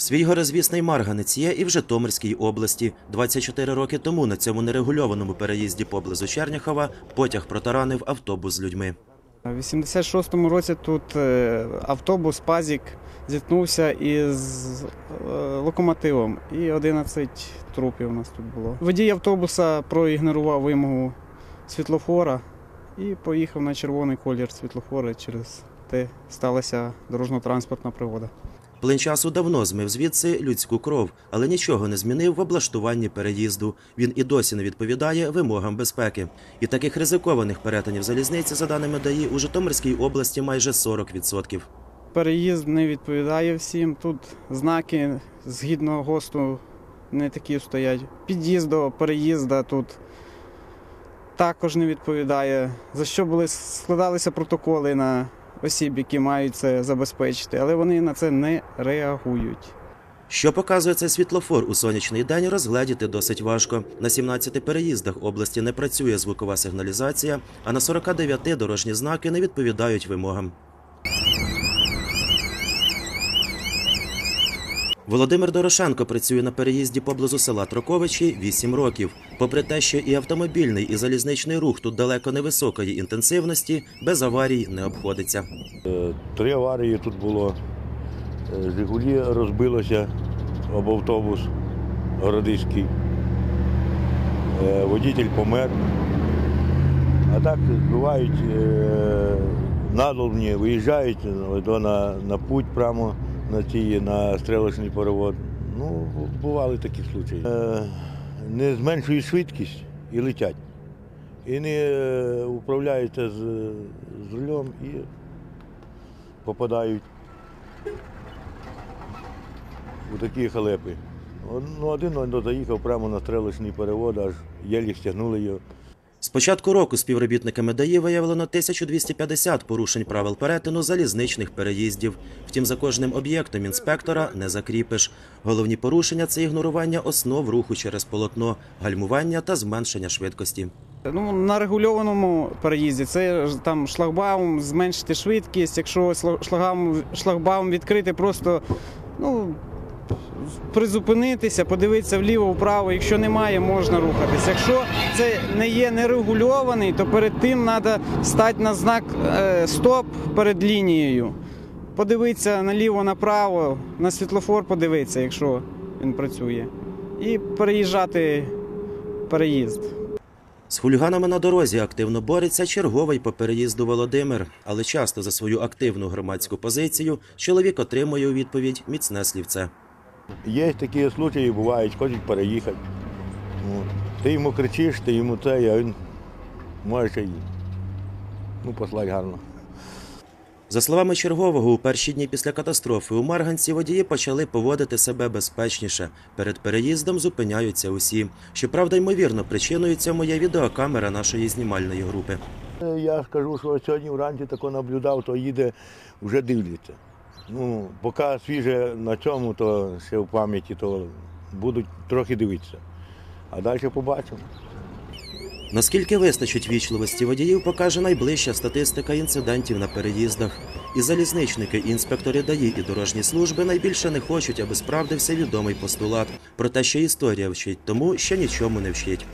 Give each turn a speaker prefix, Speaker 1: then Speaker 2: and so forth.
Speaker 1: Свій горизвісний марганець є і в Житомирській області. 24 роки тому на цьому нерегульованому переїзді поблизу Черняхова потяг протаранив автобус з людьми.
Speaker 2: У 86-му році тут е, автобус Пазік зіткнувся із е, локомотивом, і 11 трупів у нас тут було. Водій автобуса проігнорував вимогу світлофора і поїхав на червоний колір світлофора. Через те сталася дорожньо-транспортна пригода.
Speaker 1: Плин часу давно змив звідси людську кров, але нічого не змінив в облаштуванні переїзду. Він і досі не відповідає вимогам безпеки. І таких ризикованих перетинів залізниці, за даними ДАІ, у Житомирській області майже 40%.
Speaker 2: Переїзд не відповідає всім. Тут знаки згідно ГОСТу не такі стоять. Під'їзд до переїзду тут також не відповідає. За що були складалися протоколи на осіб, які мають це забезпечити, але вони на це не реагують.
Speaker 1: Що показує цей світлофор у сонячний день, розгледіти досить важко. На 17 переїздах області не працює звукова сигналізація, а на 49 дорожні знаки не відповідають вимогам. Володимир Дорошенко працює на переїзді поблизу села Троковичі 8 років. Попри те, що і автомобільний, і залізничний рух тут далеко невисокої інтенсивності, без аварій не обходиться.
Speaker 3: Е, Три аварії тут було. Е, Жигулі розбилося об автобус городиський. Е, Водитель помер. А так бувають е, надолбні, виїжджають на, на путь прямо на ці, на стрілочний перевод. Ну, бували такі случаї. Не зменшують швидкість і летять. І не управляються з, з рулем і попадають у такі халепи. Ну, один заїхав прямо на стрелочний перевод, аж єлі стягнули його.
Speaker 1: З початку року співробітниками ДАІ виявлено 1250 порушень правил перетину залізничних переїздів. Втім, за кожним об'єктом інспектора не закріпиш. Головні порушення це ігнорування основ руху через полотно, гальмування та зменшення швидкості.
Speaker 2: Ну, на регульованому переїзді це там шлагбаум, зменшити швидкість. Якщо шлагбаум, шлагбаум відкрити, просто ну, призупинитися, подивитися вліво-вправо. Якщо немає, можна рухатися. Якщо це не є нерегульований, то перед тим треба стати на знак е, стоп перед лінією. Подивитися наліво-направо, на світлофор подивитися, якщо він працює, і переїжджати переїзд.
Speaker 1: З хуліганами на дорозі активно бореться черговий по переїзду Володимир, але часто за свою активну громадську позицію чоловік отримує у відповідь міцне слівце.
Speaker 3: Є такі случаї, бувають, хочуть переїхати. Ти йому кричиш, ти йому це, а він може ще й ну, послати гарно.
Speaker 1: За словами чергового, у перші дні після катастрофи у Марганці водії почали поводити себе безпечніше. Перед переїздом зупиняються усі. Щоправда, ймовірно, причиною цьому є відеокамера нашої знімальної групи.
Speaker 3: Е, Я скажу, що сьогодні вранці тако наблюдав, то їде, вже дивляться. Ну, поки свіже на цьому, то ще в пам'яті, то будуть трохи дивитися. А далі побачимо.
Speaker 1: Наскільки вистачить вічливості водіїв, покаже найближча статистика інцидентів на переїздах. І залізничники, і інспектори ДАІ, і дорожні служби найбільше не хочуть, аби справдився відомий постулат про те, що історія вчить тому, що нічому не вчить.